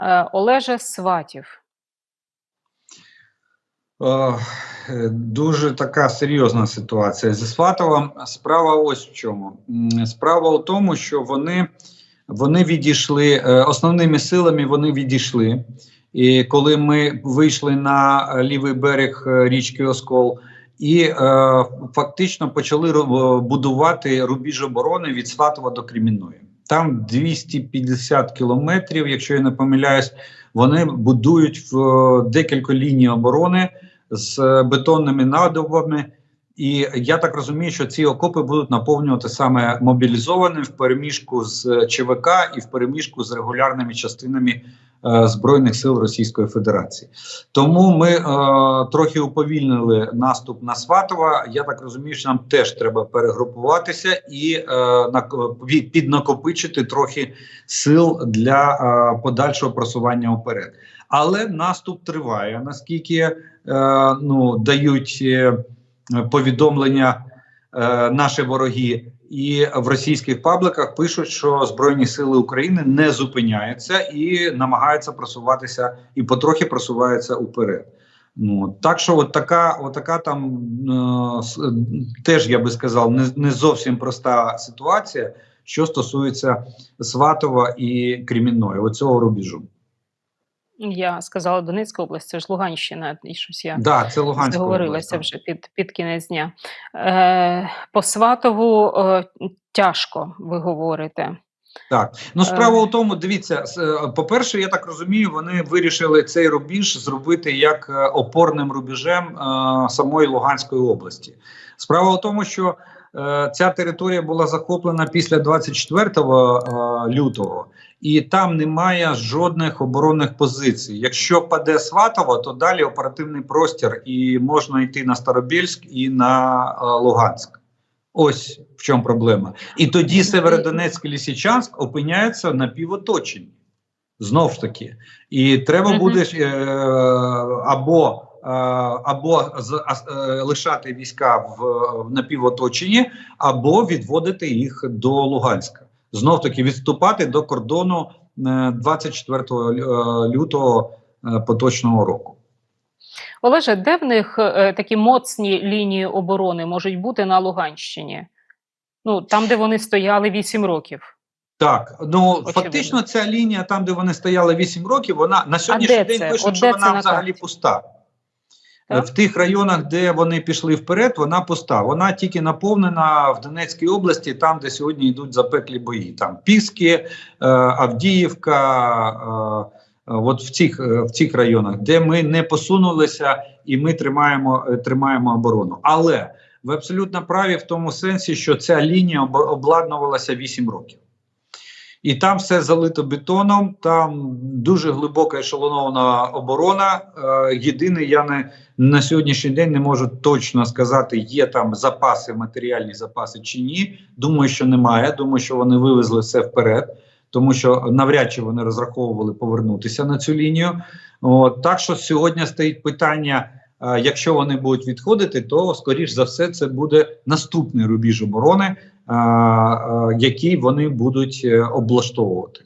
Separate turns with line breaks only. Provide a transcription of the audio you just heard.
Е, Олеже Сватів.
Е, Дуже така серйозна ситуація зі Сватовом. Справа ось в чому. Справа у тому, що вони, вони відійшли е, основними силами. Вони відійшли. І коли ми вийшли на лівий берег річки Оскол, і е, фактично почали будувати рубіж оборони від Сватова до Кремінної. Там 250 кілометрів, якщо я не помиляюсь, вони будують в е, декілька ліній оборони з е, бетонними надобами. І я так розумію, що ці окопи будуть наповнювати саме мобілізованим в переміжку з ЧВК і в переміжку з регулярними частинами е, Збройних сил Російської Федерації. Тому ми е, трохи уповільнили наступ на Сватова. Я так розумію, що нам теж треба перегрупуватися і е, під- піднакопичити трохи сил для е, подальшого просування вперед. Але наступ триває, наскільки е, ну, дають е, повідомлення е, наші вороги, і в російських пабликах пишуть, що Збройні Сили України не зупиняються і намагаються просуватися і потрохи просуваються уперед. Ну так що, от така, от така там е, теж я би сказав, не, не зовсім проста ситуація, що стосується Сватова і Кремінної, оцього рубіжу.
Я сказала Донецька область, це ж Луганщина, і щось я
Да, це Луганська
зговорилася
область,
вже під, під кінець дня. Е, по Сватову е, тяжко, ви говорите.
Так, ну справа
Е.
у тому, дивіться, е, по-перше, я так розумію, вони вирішили цей рубіж зробити як е, опорним рубежем е, самої Луганської області. Справа у тому, що ця територія була захоплена після 24 е, лютого, і там немає жодних оборонних позицій. Якщо паде Сватово, то далі оперативний простір, і можна йти на Старобільськ і на е, Луганськ. Ось в чому проблема. І тоді Северодонецьк і Лісичанськ опиняються на півоточенні. Знов ж таки. І треба буде е, або, е, або з, а, е, лишати війська в, в напівоточенні, або відводити їх до Луганська. Знов таки відступати до кордону е, 24 е, лютого е, поточного року.
Олеже, де в них е, такі моцні лінії оборони можуть бути на Луганщині? Ну, там, де вони стояли 8 років.
Так, ну
Очевидно.
фактично ця лінія, там де вони стояли 8 років, вона на сьогоднішній день пишуть, що вона
це
взагалі пуста.
Так?
Е, В тих районах, де вони пішли вперед, вона пуста. Вона тільки наповнена в Донецькій області, там, де сьогодні йдуть запеклі бої. Там Піски, е, Авдіївка. Е, От в цих, в цих районах, де ми не посунулися і ми тримаємо, тримаємо оборону. Але ви абсолютно праві в тому сенсі, що ця лінія об- обладнувалася 8 років. І там все залито бетоном, там дуже глибока ешелонована оборона. Е, єдине, я не на сьогоднішній день не можу точно сказати, є там запаси, матеріальні запаси чи ні. Думаю, що немає. Думаю, що вони вивезли все вперед, тому що навряд чи вони розраховували повернутися на цю лінію. От, так що сьогодні стоїть питання. Якщо вони будуть відходити, то скоріш за все це буде наступний рубіж оборони, який вони будуть е, облаштовувати.